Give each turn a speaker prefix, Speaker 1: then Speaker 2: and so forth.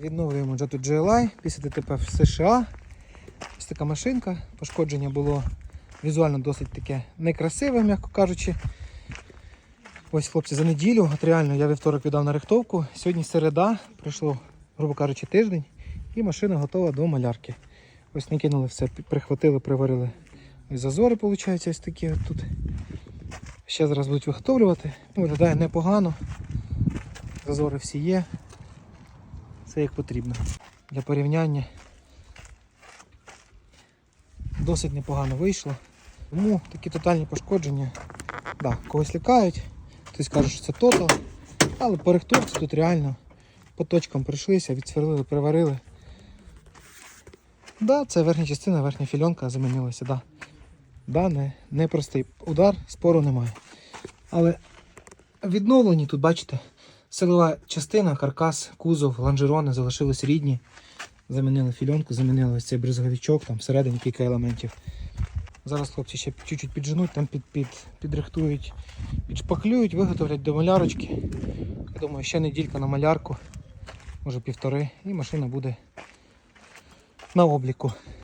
Speaker 1: Відновлюємо Jotto GLI після ДТП в США. Ось така машинка. Пошкодження було візуально досить таке некрасиве, м'яко кажучи. Ось, хлопці, за неділю, от реально я вівторок віддав на рихтовку. Сьогодні середа, пройшло, грубо кажучи, тиждень, і машина готова до малярки. Ось накинули все, прихватили, приварили. Ось зазори, виходить, ось такі от тут. Ще зараз будуть виготовлювати. Ну, Виглядає непогано. Зазори всі є. Все як потрібно. Для порівняння досить непогано вийшло. Тому такі тотальні пошкодження. Да, когось лякають, хтось каже, що це тото. Але по рихтовці тут реально по точкам прийшлися, відсверлили, приварили. Да, це верхня частина, верхня фільонка замінилася, да. Да, не, непростий удар, спору немає. Але відновлені тут, бачите, силова частина, каркас, кузов, лонжерони залишились рідні. Замінили фільонку, замінили ось цей бризговичок, там всередині кілька елементів. Зараз хлопці ще чуть-чуть підженуть, там під, під, підрихтують, підшпаклюють, виготовлять до малярочки. Я думаю, ще неділька на малярку, може півтори, і машина буде на обліку.